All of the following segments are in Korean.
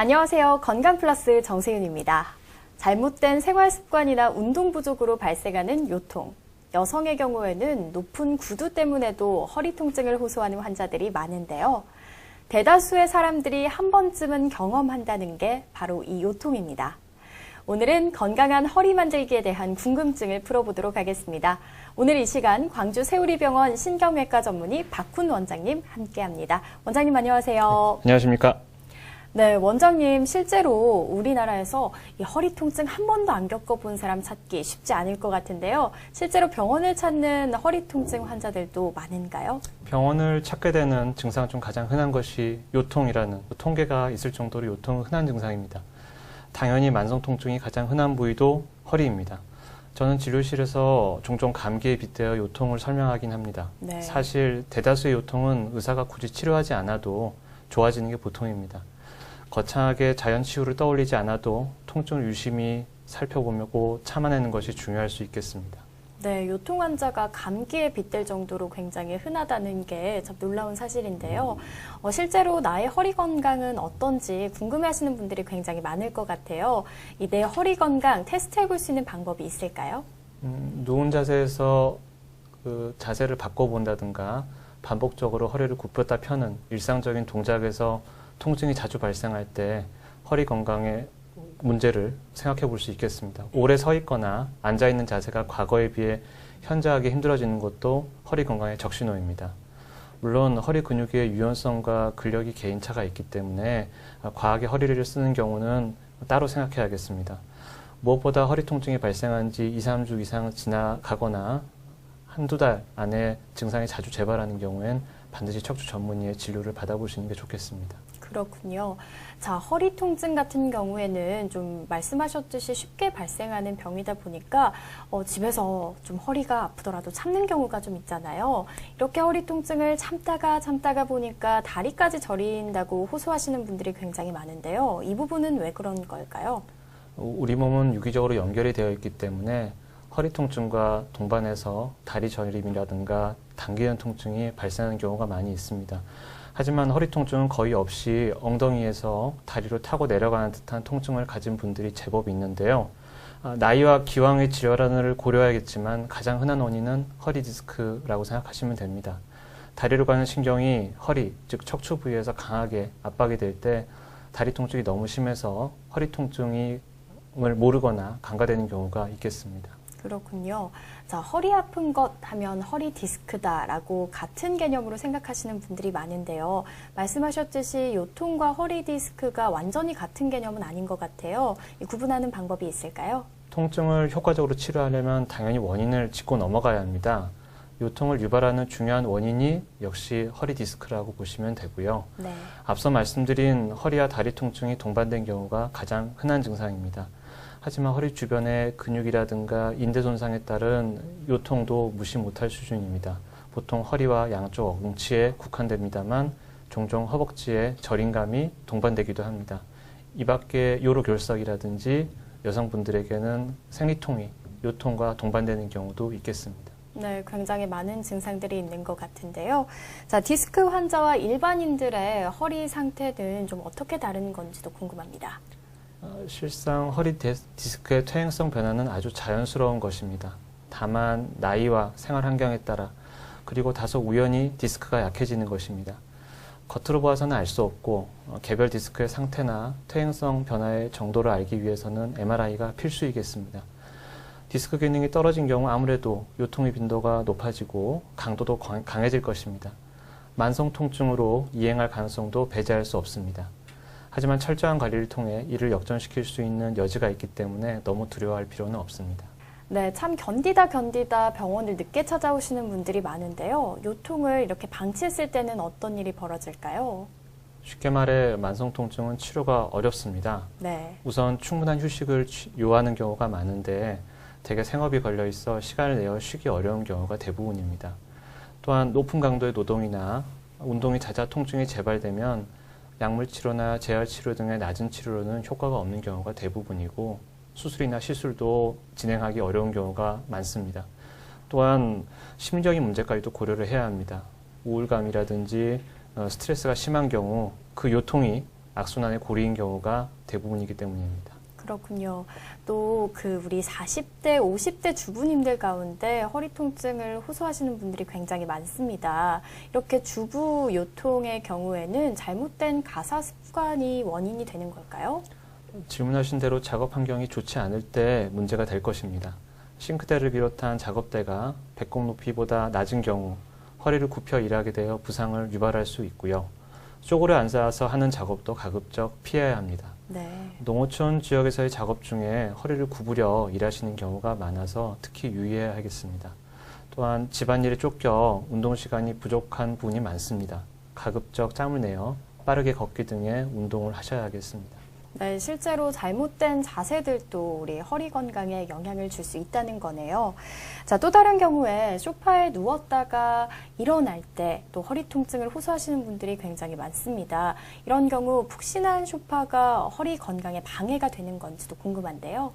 안녕하세요. 건강플러스 정세윤입니다. 잘못된 생활 습관이나 운동 부족으로 발생하는 요통. 여성의 경우에는 높은 구두 때문에도 허리 통증을 호소하는 환자들이 많은데요. 대다수의 사람들이 한 번쯤은 경험한다는 게 바로 이 요통입니다. 오늘은 건강한 허리 만들기에 대한 궁금증을 풀어보도록 하겠습니다. 오늘 이 시간 광주 세우리병원 신경외과 전문의 박훈 원장님 함께합니다. 원장님 안녕하세요. 안녕하십니까? 네, 원장님 실제로 우리나라에서 이 허리 통증 한 번도 안 겪어본 사람 찾기 쉽지 않을 것 같은데요. 실제로 병원을 찾는 허리 통증 환자들도 많은가요? 병원을 찾게 되는 증상 중 가장 흔한 것이 요통이라는 통계가 있을 정도로 요통은 흔한 증상입니다. 당연히 만성 통증이 가장 흔한 부위도 허리입니다. 저는 진료실에서 종종 감기에 빗대어 요통을 설명하긴 합니다. 네. 사실 대다수의 요통은 의사가 굳이 치료하지 않아도 좋아지는 게 보통입니다. 거창하게 자연 치유를 떠올리지 않아도 통증을 유심히 살펴보고 참아내는 것이 중요할 수 있겠습니다. 네, 요통 환자가 감기에 빗댈 정도로 굉장히 흔하다는 게 참 놀라운 사실인데요. 어, 실제로 나의 허리 건강은 어떤지 궁금해하시는 분들이 굉장히 많을 것 같아요. 이 내 허리 건강 테스트 해볼 수 있는 방법이 있을까요? 음, 누운 자세에서 그 자세를 바꿔본다든가 반복적으로 허리를 굽혔다 펴는 일상적인 동작에서 통증이 자주 발생할 때 허리 건강에 문제를 생각해 볼 수 있겠습니다. 오래 서 있거나 앉아 있는 자세가 과거에 비해 현저하게 힘들어지는 것도 허리 건강의 적신호입니다. 물론 허리 근육의 유연성과 근력이 개인차가 있기 때문에 과하게 허리를 쓰는 경우는 따로 생각해야겠습니다. 무엇보다 허리 통증이 발생한 지 2, 3주 이상 지나가거나 한두 달 안에 증상이 자주 재발하는 경우엔 반드시 척추 전문의의 진료를 받아보시는 게 좋겠습니다. 그렇군요. 자, 허리 통증 같은 경우에는 좀 말씀하셨듯이 쉽게 발생하는 병이다 보니까 어, 집에서 좀 허리가 아프더라도 참는 경우가 좀 있잖아요. 이렇게 허리 통증을 참다가 참다가 보니까 다리까지 저린다고 호소하시는 분들이 굉장히 많은데요. 이 부분은 왜 그런 걸까요? 우리 몸은 유기적으로 연결이 되어 있기 때문에 허리 통증과 동반해서 다리 저림이라든가 당기는 통증이 발생하는 경우가 많이 있습니다. 하지만 허리 통증은 거의 없이 엉덩이에서 다리로 타고 내려가는 듯한 통증을 가진 분들이 제법 있는데요. 아, 나이와 기왕의 질환을 고려해야겠지만 가장 흔한 원인은 허리 디스크라고 생각하시면 됩니다. 다리로 가는 신경이 허리, 즉 척추 부위에서 강하게 압박이 될 때 다리 통증이 너무 심해서 허리 통증을 모르거나 간과되는 경우가 있겠습니다. 그렇군요. 자, 허리 아픈 것 하면 허리 디스크다라고 같은 개념으로 생각하시는 분들이 많은데요. 말씀하셨듯이 요통과 허리 디스크가 완전히 같은 개념은 아닌 것 같아요. 구분하는 방법이 있을까요? 통증을 효과적으로 치료하려면 당연히 원인을 짚고 넘어가야 합니다. 요통을 유발하는 중요한 원인이 역시 허리 디스크라고 보시면 되고요. 네. 앞서 말씀드린 허리와 다리 통증이 동반된 경우가 가장 흔한 증상입니다. 하지만 허리 주변의 근육이라든가 인대 손상에 따른 요통도 무시 못할 수준입니다. 보통 허리와 양쪽 엉치에 국한됩니다만 종종 허벅지에 저림감이 동반되기도 합니다. 이 밖에 요로결석이라든지 여성분들에게는 생리통이 요통과 동반되는 경우도 있겠습니다. 네, 굉장히 많은 증상들이 있는 것 같은데요. 자, 디스크 환자와 일반인들의 허리 상태는 좀 어떻게 다른 건지도 궁금합니다. 어, 실상 허리 디스크의 퇴행성 변화는 아주 자연스러운 것입니다. 다만 나이와 생활 환경에 따라 그리고 다소 우연히 디스크가 약해지는 것입니다. 겉으로 보아서는 알 수 없고 어, 개별 디스크의 상태나 퇴행성 변화의 정도를 알기 위해서는 MRI가 필수이겠습니다. 디스크 기능이 떨어진 경우 아무래도 요통의 빈도가 높아지고 강도도 강해질 것입니다. 만성 통증으로 이행할 가능성도 배제할 수 없습니다. 하지만 철저한 관리를 통해 이를 역전시킬 수 있는 여지가 있기 때문에 너무 두려워할 필요는 없습니다. 네, 참 견디다 견디다 병원을 늦게 찾아오시는 분들이 많은데요. 요통을 이렇게 방치했을 때는 어떤 일이 벌어질까요? 쉽게 말해 만성 통증은 치료가 어렵습니다. 네. 우선 충분한 휴식을 요하는 경우가 많은데 대개 생업이 걸려 있어 시간을 내어 쉬기 어려운 경우가 대부분입니다. 또한 높은 강도의 노동이나 운동이 잦아 통증이 재발되면 약물 치료나 재활 치료 등의 낮은 치료로는 효과가 없는 경우가 대부분이고 수술이나 시술도 진행하기 어려운 경우가 많습니다. 또한 심리적인 문제까지도 고려를 해야 합니다. 우울감이라든지 어, 스트레스가 심한 경우 그 요통이 악순환의 고리인 경우가 대부분이기 때문입니다. 그렇군요. 또 그 우리 40대, 50대 주부님들 가운데 허리 통증을 호소하시는 분들이 굉장히 많습니다. 이렇게 주부 요통의 경우에는 잘못된 가사 습관이 원인이 되는 걸까요? 질문하신 대로 작업 환경이 좋지 않을 때 문제가 될 것입니다. 싱크대를 비롯한 작업대가 배꼽 높이보다 낮은 경우 허리를 굽혀 일하게 되어 부상을 유발할 수 있고요. 쪼그려 앉아서 하는 작업도 가급적 피해야 합니다. 네. 농어촌 지역에서의 작업 중에 허리를 구부려 일하시는 경우가 많아서 특히 유의해야 하겠습니다. 또한 집안일에 쫓겨 운동 시간이 부족한 분이 많습니다. 가급적 짬을 내어 빠르게 걷기 등의 운동을 하셔야겠습니다. 네, 실제로 잘못된 자세들도 우리 허리 건강에 영향을 줄 수 있다는 거네요. 자, 또 다른 경우에 소파에 누웠다가 일어날 때 또 허리 통증을 호소하시는 분들이 굉장히 많습니다. 이런 경우 푹신한 소파가 허리 건강에 방해가 되는 건지도 궁금한데요.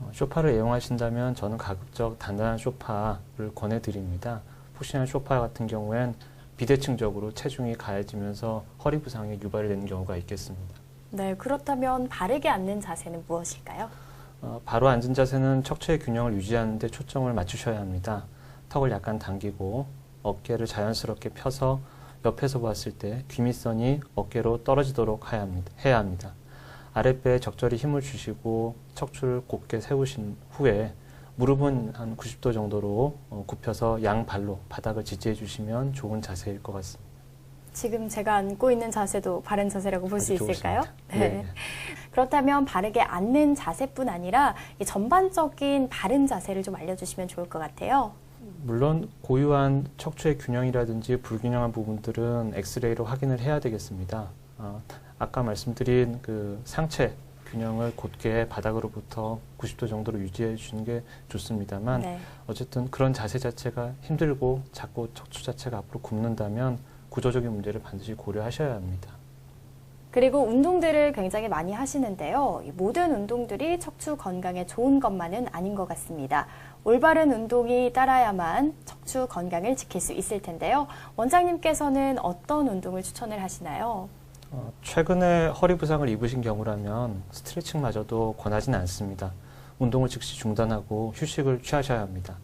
어, 소파를 애용하신다면 저는 가급적 단단한 소파를 권해드립니다. 푹신한 소파 같은 경우엔 비대칭적으로 체중이 가해지면서 허리 부상에 유발이 되는 경우가 있겠습니다. 네, 그렇다면 바르게 앉는 자세는 무엇일까요? 어, 바로 앉은 자세는 척추의 균형을 유지하는 데 초점을 맞추셔야 합니다. 턱을 약간 당기고 어깨를 자연스럽게 펴서 옆에서 봤을 때 귀밑선이 어깨로 떨어지도록 해야 합니다. 해야 합니다. 아랫배에 적절히 힘을 주시고 척추를 곧게 세우신 후에 무릎은 한 90도 정도로 어, 굽혀서 양발로 바닥을 지지해 주시면 좋은 자세일 것 같습니다. 지금 제가 앉고 있는 자세도 바른 자세라고 볼 수 있을까요? 좋습니다. 네. 그렇다면 바르게 앉는 자세뿐 아니라 이 전반적인 바른 자세를 좀 알려주시면 좋을 것 같아요. 물론 고유한 척추의 균형이라든지 불균형한 부분들은 엑스레이로 확인을 해야 되겠습니다. 어, 아까 말씀드린 그 상체 균형을 곧게 바닥으로부터 90도 정도로 유지해 주는 게 좋습니다만 네. 어쨌든 그런 자세 자체가 힘들고 자꾸 척추 자체가 앞으로 굽는다면 구조적인 문제를 반드시 고려하셔야 합니다. 그리고 운동들을 굉장히 많이 하시는데요. 이 모든 운동들이 척추 건강에 좋은 것만은 아닌 것 같습니다. 올바른 운동이 따라야만 척추 건강을 지킬 수 있을 텐데요. 원장님께서는 어떤 운동을 추천을 하시나요? 어, 최근에 허리 부상을 입으신 경우라면 스트레칭마저도 권하진 않습니다. 운동을 즉시 중단하고 휴식을 취하셔야 합니다.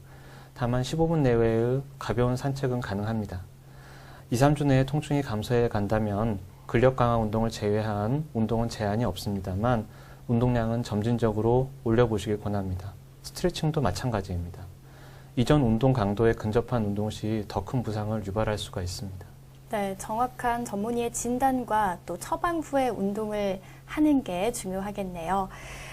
다만 15분 내외의 가벼운 산책은 가능합니다. 2, 3주 내에 통증이 감소해 간다면 근력 강화 운동을 제외한 운동은 제한이 없습니다만 운동량은 점진적으로 올려보시길 권합니다. 스트레칭도 마찬가지입니다. 이전 운동 강도에 근접한 운동 시 더 큰 부상을 유발할 수가 있습니다. 네, 정확한 전문의의 진단과 또 처방 후에 운동을 하는 게 중요하겠네요.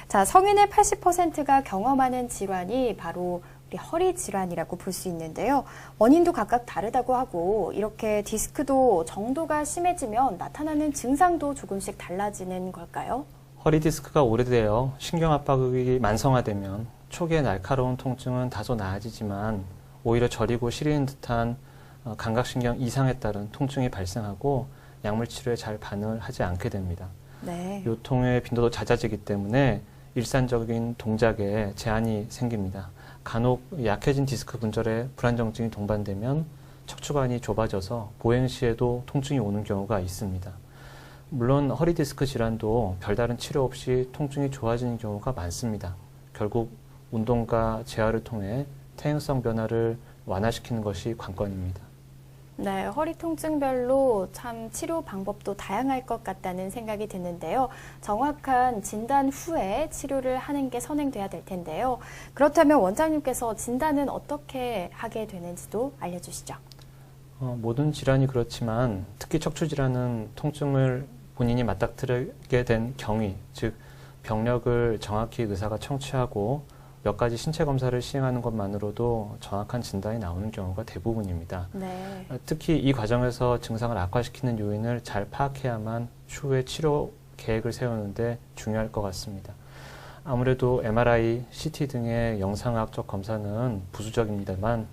자, 성인의 80%가 경험하는 질환이 바로 허리 질환이라고 볼 수 있는데요. 원인도 각각 다르다고 하고 이렇게 디스크도 정도가 심해지면 나타나는 증상도 조금씩 달라지는 걸까요? 허리 디스크가 오래되어 신경 압박이 만성화되면 초기에 날카로운 통증은 다소 나아지지만 오히려 저리고 시리는 듯한 어, 감각신경 이상에 따른 통증이 발생하고 약물 치료에 잘 반응을 하지 않게 됩니다. 네. 요통의 빈도도 잦아지기 때문에 일산적인 동작에 제한이 생깁니다. 간혹 약해진 디스크 분절에 불안정증이 동반되면 척추관이 좁아져서 보행 시에도 통증이 오는 경우가 있습니다. 물론 허리 디스크 질환도 별다른 치료 없이 통증이 좋아지는 경우가 많습니다. 결국 운동과 재활을 통해 퇴행성 변화를 완화시키는 것이 관건입니다. 네, 허리 통증별로 참 치료 방법도 다양할 것 같다는 생각이 드는데요. 정확한 진단 후에 치료를 하는 게 선행돼야 될 텐데요. 그렇다면 원장님께서 진단은 어떻게 하게 되는지도 알려주시죠. 어, 모든 질환이 그렇지만 특히 척추 질환은 통증을 본인이 맞닥뜨리게 된 경위, 즉 병력을 정확히 의사가 청취하고 몇 가지 신체 검사를 시행하는 것만으로도 정확한 진단이 나오는 경우가 대부분입니다. 네. 어, 특히 이 과정에서 증상을 악화시키는 요인을 잘 파악해야만 추후에 치료 계획을 세우는데 중요할 것 같습니다. 아무래도 MRI, CT 등의 영상학적 검사는 부수적입니다만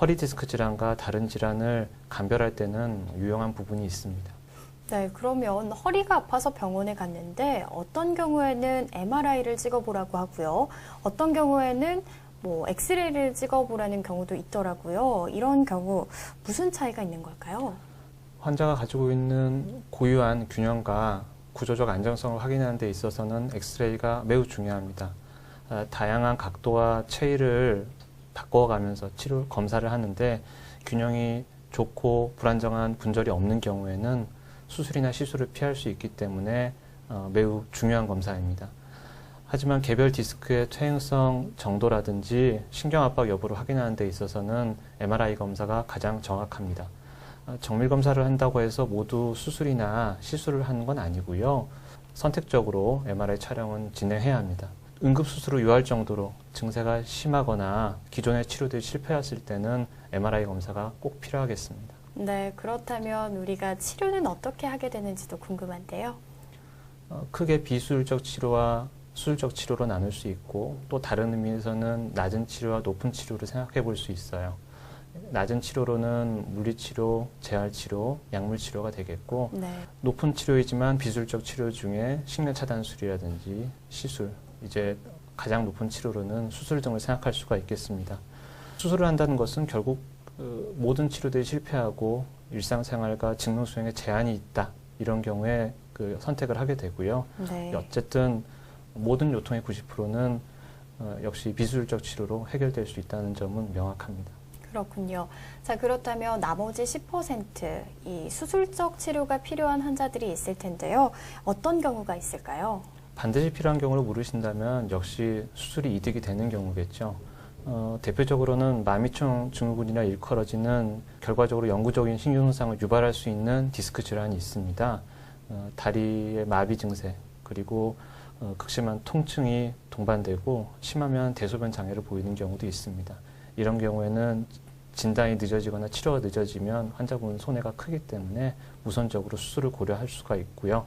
허리 디스크 질환과 다른 질환을 감별할 때는 유용한 부분이 있습니다. 네, 그러면 허리가 아파서 병원에 갔는데 어떤 경우에는 MRI를 찍어보라고 하고요. 어떤 경우에는 뭐 엑스레이를 찍어보라는 경우도 있더라고요. 이런 경우 무슨 차이가 있는 걸까요? 환자가 가지고 있는 고유한 균형과 구조적 안정성을 확인하는 데 있어서는 엑스레이가 매우 중요합니다. 아, 다양한 각도와 체위를 바꿔가면서 치료 검사를 하는데 균형이 좋고 불안정한 분절이 없는 경우에는 수술이나 시술을 피할 수 있기 때문에 어, 매우 중요한 검사입니다. 하지만 개별 디스크의 퇴행성 정도라든지 신경압박 여부를 확인하는 데 있어서는 MRI 검사가 가장 정확합니다. 어, 정밀 검사를 한다고 해서 모두 수술이나 시술을 하는 건 아니고요. 선택적으로 MRI 촬영은 진행해야 합니다. 응급수술을 요할 정도로 증세가 심하거나 기존의 치료들이 실패했을 때는 MRI 검사가 꼭 필요하겠습니다. 네, 그렇다면 우리가 치료는 어떻게 하게 되는지도 궁금한데요. 어, 크게 비수술적 치료와 수술적 치료로 나눌 수 있고 또 다른 의미에서는 낮은 치료와 높은 치료를 생각해 볼 수 있어요. 낮은 치료로는 물리치료, 재활치료, 약물치료가 되겠고 네. 높은 치료이지만 비술적 치료 중에 식면 차단술이라든지 시술, 이제 가장 높은 치료로는 수술 등을 생각할 수가 있겠습니다. 수술을 한다는 것은 결국 그 모든 치료들이 실패하고 일상생활과 직무 수행에 제한이 있다 이런 경우에 그 선택을 하게 되고요. 네. 어쨌든 모든 요통의 90%는 어, 역시 비술적 치료로 해결될 수 있다는 점은 명확합니다. 그렇군요. 자, 그렇다면 나머지 10%이 수술적 치료가 필요한 환자들이 있을 텐데요. 어떤 경우가 있을까요? 반드시 필요한 경우를 물으신다면 역시 수술이 이득이 되는 경우겠죠. 어, 대표적으로는 마미총 증후군이나 일컬어지는 결과적으로 영구적인 신경 손상을 유발할 수 있는 디스크 질환이 있습니다. 어, 다리의 마비 증세 그리고 어, 극심한 통증이 동반되고 심하면 대소변 장애를 보이는 경우도 있습니다. 이런 경우에는 진단이 늦어지거나 치료가 늦어지면 환자분은 손해가 크기 때문에 우선적으로 수술을 고려할 수가 있고요.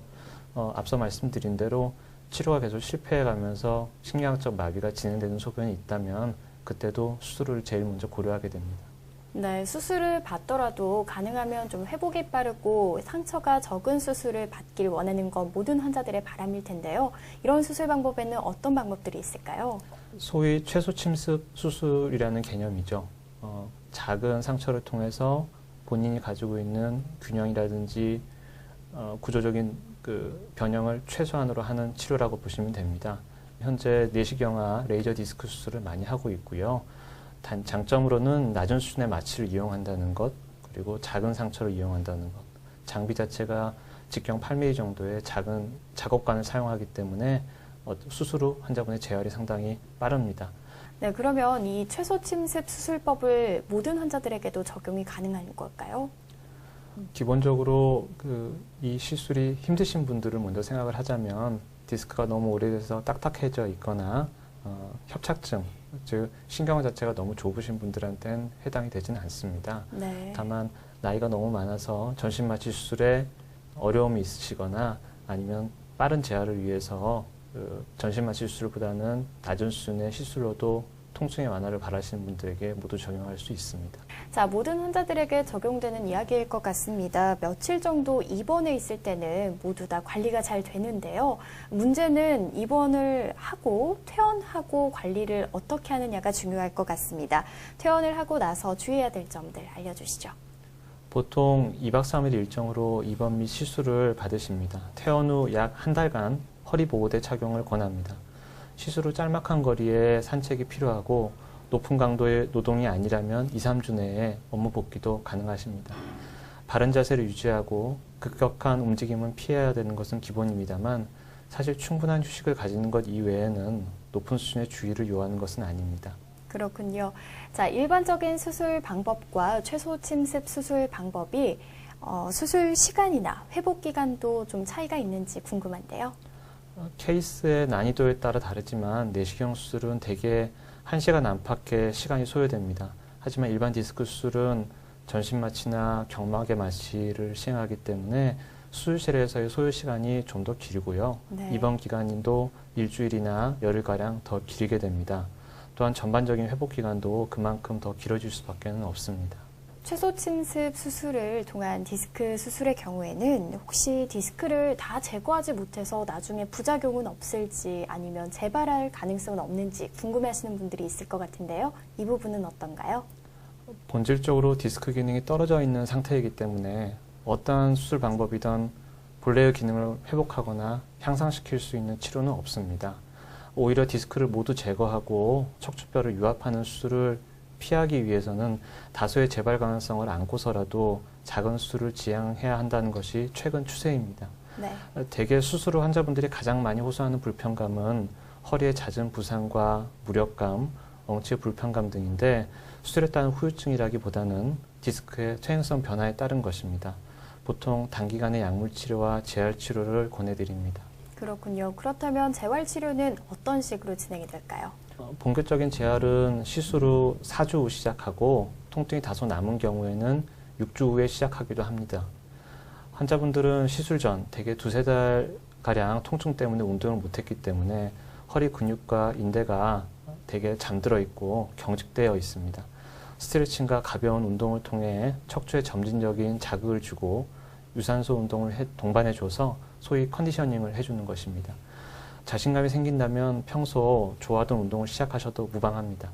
어, 앞서 말씀드린 대로 치료가 계속 실패해 가면서 신경학적 마비가 진행되는 소견이 있다면 그때도 수술을 제일 먼저 고려하게 됩니다. 네, 수술을 받더라도 가능하면 좀 회복이 빠르고 상처가 적은 수술을 받길 원하는 건 모든 환자들의 바람일 텐데요. 이런 수술 방법에는 어떤 방법들이 있을까요? 소위 최소 침습 수술이라는 개념이죠. 어, 작은 상처를 통해서 본인이 가지고 있는 균형이라든지 어, 구조적인 그 변형을 최소한으로 하는 치료라고 보시면 됩니다. 현재 내시경화 레이저 디스크 수술을 많이 하고 있고요. 단 장점으로는 낮은 수준의 마취를 이용한다는 것, 그리고 작은 상처를 이용한다는 것. 장비 자체가 직경 8mm 정도의 작은 작업관을 사용하기 때문에 어, 수술 후 환자분의 재활이 상당히 빠릅니다. 네, 그러면 이 최소 침습 수술법을 모든 환자들에게도 적용이 가능한 걸까요? 기본적으로 그 이 시술이 힘드신 분들을 먼저 생각을 하자면 디스크가 너무 오래돼서 딱딱해져 있거나 어, 협착증, 즉 신경 자체가 너무 좁으신 분들한테는 해당이 되지는 않습니다. 네. 다만 나이가 너무 많아서 전신 마취 수술에 어려움이 있으시거나 아니면 빠른 재활을 위해서 그 전신 마취 수술보다는 낮은 수준의 시술로도 통증의 완화를 바라시는 분들에게 모두 적용할 수 있습니다. 자, 모든 환자들에게 적용되는 이야기일 것 같습니다. 며칠 정도 입원해 있을 때는 모두 다 관리가 잘 되는데요. 문제는 입원을 하고 퇴원하고 관리를 어떻게 하느냐가 중요할 것 같습니다. 퇴원을 하고 나서 주의해야 될 점들 알려주시죠. 보통 2박 3일 일정으로 입원 및 시술을 받으십니다. 퇴원 후 약 한 달간 허리 보호대 착용을 권합니다. 후 짤막한 거리에 산책이 필요하고 높은 강도의 노동이 아니라면 2, 3주 내에 업무 복귀도 가능하십니다. 바른 자세를 유지하고 급격한 움직임은 피해야 되는 것은 기본입니다만 사실 충분한 휴식을 가지는 것 이외에는 높은 수준의 주의를 요하는 것은 아닙니다. 그렇군요. 자, 일반적인 수술 방법과 최소 침습 수술 방법이 어, 수술 시간이나 회복 기간도 좀 차이가 있는지 궁금한데요. 어, 케이스의 난이도에 따라 다르지만 내시경 수술은 대개 1시간 안팎의 시간이 소요됩니다. 하지만 일반 디스크 수술은 전신 마취나 경막의 마취를 시행하기 때문에 수술실에서의 소요 시간이 좀 더 길고요. 네. 입원 기간도 일주일이나 열흘가량 더 길게 됩니다. 또한 전반적인 회복 기간도 그만큼 더 길어질 수밖에 없습니다. 최소 침습 수술을 통한 디스크 수술의 경우에는 혹시 디스크를 다 제거하지 못해서 나중에 부작용은 없을지 아니면 재발할 가능성은 없는지 궁금해하시는 분들이 있을 것 같은데요. 이 부분은 어떤가요? 본질적으로 디스크 기능이 떨어져 있는 상태이기 때문에 어떠한 수술 방법이든 본래의 기능을 회복하거나 향상시킬 수 있는 치료는 없습니다. 오히려 디스크를 모두 제거하고 척추뼈를 유압하는 수술을 피하기 위해서는 다소의 재발 가능성을 안고서라도 작은 수술을 지향해야 한다는 것이 최근 추세입니다. 네. 대개 수술 후 환자분들이 가장 많이 호소하는 불편감은 허리의 잦은 부상과 무력감, 엉치의 불편감 등인데 수술에 따른 후유증이라기보다는 디스크의 퇴행성 변화에 따른 것입니다. 보통 단기간의 약물 치료와 재활 치료를 권해드립니다. 그렇군요. 그렇다면 재활 치료는 어떤 식으로 진행이 될까요? 어, 본격적인 재활은 시술 후 4주 후 시작하고 통증이 다소 남은 경우에는 6주 후에 시작하기도 합니다. 환자분들은 시술 전 대개 두세 달가량 통증 때문에 운동을 못했기 때문에 허리 근육과 인대가 대개 잠들어 있고 경직되어 있습니다. 스트레칭과 가벼운 운동을 통해 척추에 점진적인 자극을 주고 유산소 운동을 해- 동반해줘서 소위 컨디셔닝을 해주는 것입니다. 자신감이 생긴다면 평소 좋아하던 운동을 시작하셔도 무방합니다.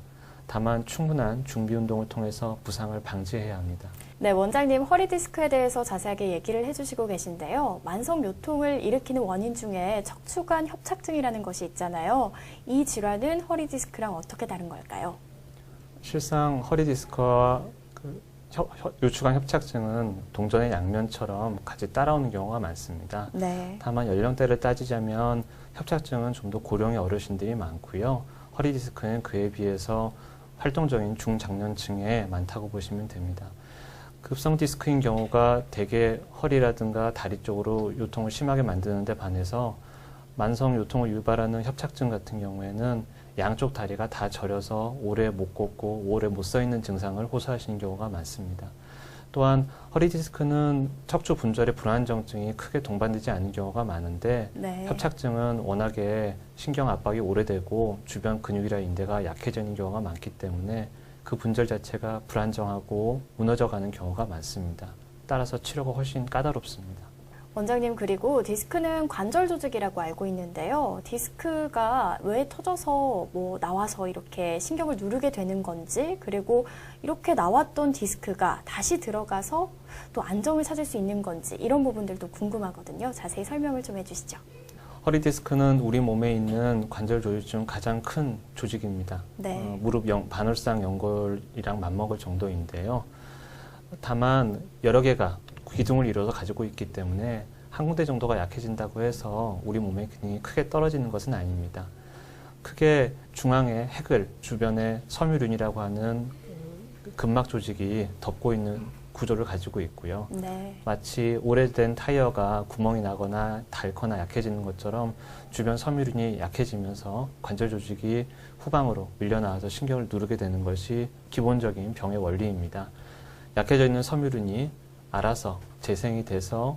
다만 충분한 준비 운동을 통해서 부상을 방지해야 합니다. 네, 원장님 허리 디스크에 대해서 자세하게 얘기를 해주시고 계신데요. 만성 요통을 일으키는 원인 중에 척추관 협착증이라는 것이 있잖아요. 이 질환은 허리 디스크랑 어떻게 다른 걸까요? 실상 허리 디스크와 그 요추관 협착증은 동전의 양면처럼 같이 따라오는 경우가 많습니다. 네. 다만 연령대를 따지자면 협착증은 좀 더 고령의 어르신들이 많고요. 허리 디스크는 그에 비해서 활동적인 중장년층에 많다고 보시면 됩니다. 급성 디스크인 경우가 대개 허리라든가 다리 쪽으로 요통을 심하게 만드는 데 반해서 만성 요통을 유발하는 협착증 같은 경우에는 양쪽 다리가 다 저려서 오래 못 걷고 오래 못 서 있는 증상을 호소하시는 경우가 많습니다. 또한 허리 디스크는 척추 분절의 불안정증이 크게 동반되지 않는 경우가 많은데 네. 협착증은 워낙에 신경 압박이 오래되고 주변 근육이나 인대가 약해지는 경우가 많기 때문에 그 분절 자체가 불안정하고 무너져가는 경우가 많습니다. 따라서 치료가 훨씬 까다롭습니다. 원장님 그리고 디스크는 관절 조직이라고 알고 있는데요. 디스크가 왜 터져서 뭐 나와서 이렇게 신경을 누르게 되는 건지 그리고 이렇게 나왔던 디스크가 다시 들어가서 또 안정을 찾을 수 있는 건지 이런 부분들도 궁금하거든요. 자세히 설명을 좀 해주시죠. 허리 디스크는 우리 몸에 있는 관절 조직 중 가장 큰 조직입니다. 네. 어, 무릎 연, 반월상 연골이랑 맞먹을 정도인데요. 다만 여러 개가 기둥을 이루어서 가지고 있기 때문에 한 군데 정도가 약해진다고 해서 우리 몸의 기능이 크게 떨어지는 것은 아닙니다. 크게 중앙에 핵을 주변에 섬유륜이라고 하는 근막 조직이 덮고 있는 구조를 가지고 있고요. 네. 마치 오래된 타이어가 구멍이 나거나 닳거나 약해지는 것처럼 주변 섬유륜이 약해지면서 관절 조직이 후방으로 밀려나와서 신경을 누르게 되는 것이 기본적인 병의 원리입니다. 약해져 있는 섬유륜이 알아서 재생이 돼서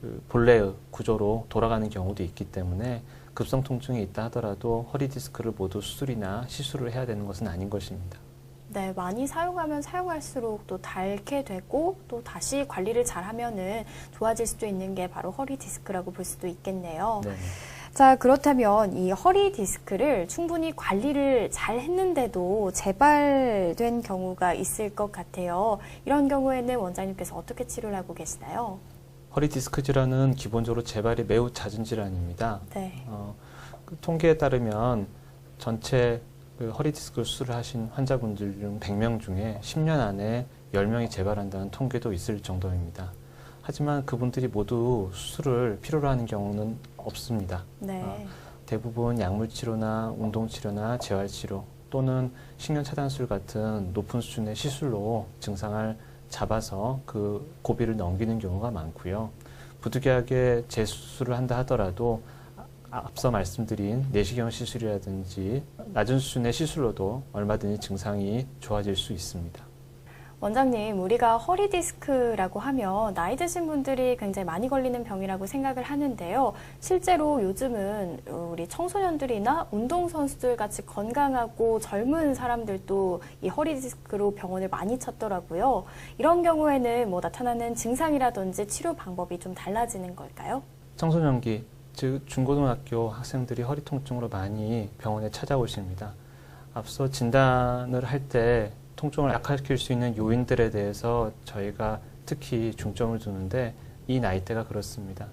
그 본래의 구조로 돌아가는 경우도 있기 때문에 급성 통증이 있다 하더라도 허리 디스크를 모두 수술이나 시술을 해야 되는 것은 아닌 것입니다. 네, 많이 사용하면 사용할수록 또 닳게 되고 또 다시 관리를 잘 하면은 좋아질 수도 있는 게 바로 허리 디스크라고 볼 수도 있겠네요. 네. 자, 그렇다면 이 허리 디스크를 충분히 관리를 잘 했는데도 재발된 경우가 있을 것 같아요. 이런 경우에는 원장님께서 어떻게 치료를 하고 계시나요? 허리 디스크 질환은 기본적으로 재발이 매우 잦은 질환입니다. 네. 어, 그 통계에 따르면 전체 그 허리 디스크 수술을 하신 환자분들 중 100명 중에 10년 안에 10명이 재발한다는 통계도 있을 정도입니다. 하지만 그분들이 모두 수술을 필요로 하는 경우는 없습니다. 네. 아, 대부분 약물 치료나 운동 치료나 재활 치료 또는 식량 차단술 같은 높은 수준의 시술로 증상을 잡아서 그 고비를 넘기는 경우가 많고요. 부득이하게 재수술을 한다 하더라도 아- 앞서 말씀드린 내시경 시술이라든지 낮은 수준의 시술로도 얼마든지 증상이 좋아질 수 있습니다. 원장님, 우리가 허리 디스크라고 하면 나이 드신 분들이 굉장히 많이 걸리는 병이라고 생각을 하는데요. 실제로 요즘은 우리 청소년들이나 운동선수들 같이 건강하고 젊은 사람들도 이 허리 디스크로 병원을 많이 찾더라고요. 이런 경우에는 뭐 나타나는 증상이라든지 치료 방법이 좀 달라지는 걸까요? 청소년기, 즉 중고등학교 학생들이 허리 통증으로 많이 병원에 찾아오십니다. 앞서 진단을 할때 통증을 악화시킬 수 있는 요인들에 대해서 저희가 특히 중점을 두는데 이 나이대가 그렇습니다.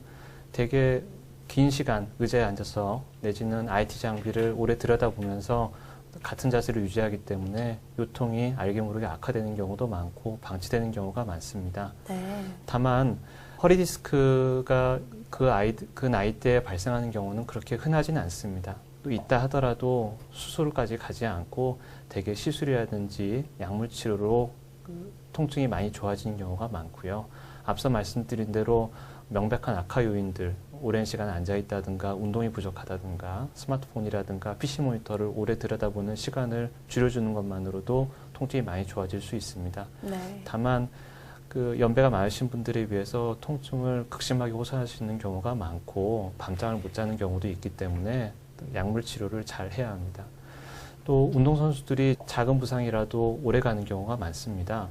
되게 긴 시간 의자에 앉아서 내지는 IT 장비를 오래 들여다보면서 같은 자세를 유지하기 때문에 요통이 알게 모르게 악화되는 경우도 많고 방치되는 경우가 많습니다. 네. 다만 허리 디스크가 그 아이 그 나이대에 발생하는 경우는 그렇게 흔하지는 않습니다. 또 있다 하더라도 수술까지 가지 않고 대개 시술이라든지 약물 치료로 그 통증이 많이 좋아지는 경우가 많고요. 앞서 말씀드린 대로 명백한 악화 요인들, 오랜 시간 앉아 있다든가 운동이 부족하다든가 스마트폰이라든가 PC 모니터를 오래 들여다보는 시간을 줄여주는 것만으로도 통증이 많이 좋아질 수 있습니다. 네. 다만 그 연배가 많으신 분들에 비해서 통증을 극심하게 호소할 수 있는 경우가 많고 밤잠을 못 자는 경우도 있기 때문에 약물 치료를 잘 해야 합니다. 또 운동선수들이 작은 부상이라도 오래 가는 경우가 많습니다.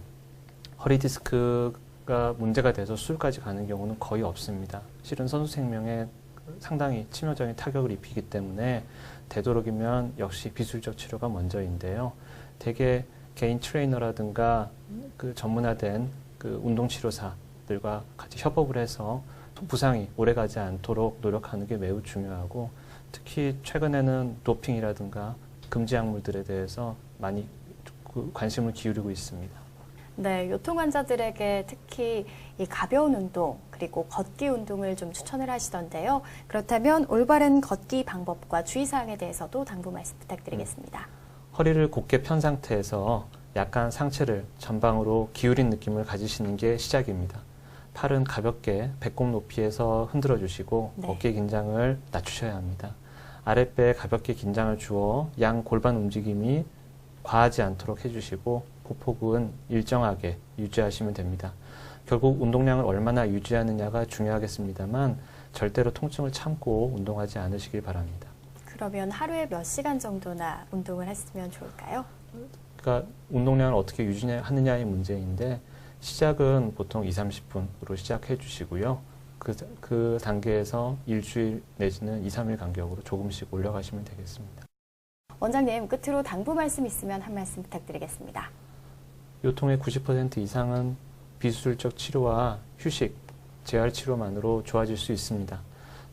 허리 디스크가 문제가 돼서 수술까지 가는 경우는 거의 없습니다. 실은 선수 생명에 상당히 치명적인 타격을 입히기 때문에 되도록이면 역시 비술적 치료가 먼저인데요. 대개 개인 트레이너라든가 그 전문화된 그 운동 치료사들과 같이 협업을 해서 부상이 오래 가지 않도록 노력하는 게 매우 중요하고 특히 최근에는 도핑이라든가 금지 약물들에 대해서 많이 그 관심을 기울이고 있습니다. 네, 요통 환자들에게 특히 이 가벼운 운동 그리고 걷기 운동을 좀 추천을 하시던데요. 그렇다면 올바른 걷기 방법과 주의사항에 대해서도 당부 말씀 부탁드리겠습니다. 허리를 곧게 편 상태에서 약간 상체를 전방으로 기울인 느낌을 가지시는 게 시작입니다. 팔은 가볍게 배꼽 높이에서 흔들어 주시고 네. 어깨 긴장을 낮추셔야 합니다. 아랫배에 가볍게 긴장을 주어 양 골반 움직임이 과하지 않도록 해주시고 보폭은 일정하게 유지하시면 됩니다. 결국 운동량을 얼마나 유지하느냐가 중요하겠습니다만 절대로 통증을 참고 운동하지 않으시길 바랍니다. 그러면 하루에 몇 시간 정도나 운동을 했으면 좋을까요? 그러니까 운동량을 어떻게 유지하느냐의 문제인데 시작은 보통 2, 30분으로 시작해 주시고요. 그, 그 단계에서 일주일 내지는 2, 3일 간격으로 조금씩 올려가시면 되겠습니다. 원장님, 끝으로 당부 말씀 있으면 한 말씀 부탁드리겠습니다. 요통의 90% 이상은 비수술적 치료와 휴식, 재활 치료만으로 좋아질 수 있습니다.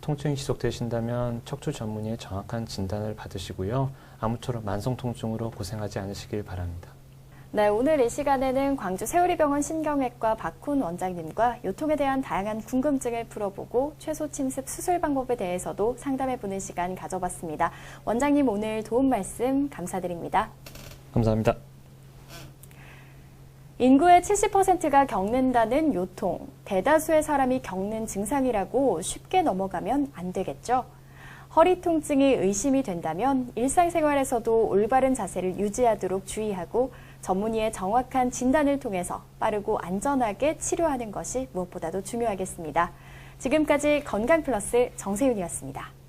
통증이 지속되신다면 척추 전문의의 정확한 진단을 받으시고요. 아무쪼록 만성 통증으로 고생하지 않으시길 바랍니다. 네, 오늘 이 시간에는 광주 세우리병원 신경외과 박훈 원장님과 요통에 대한 다양한 궁금증을 풀어보고 최소 침습 수술 방법에 대해서도 상담해보는 시간 가져봤습니다. 원장님 오늘 도움 말씀 감사드립니다. 감사합니다. 인구의 70%가 겪는다는 요통, 대다수의 사람이 겪는 증상이라고 쉽게 넘어가면 안 되겠죠? 허리 통증이 의심이 된다면 일상생활에서도 올바른 자세를 유지하도록 주의하고 전문의의 정확한 진단을 통해서 빠르고 안전하게 치료하는 것이 무엇보다도 중요하겠습니다. 지금까지 건강 플러스 정세윤이었습니다.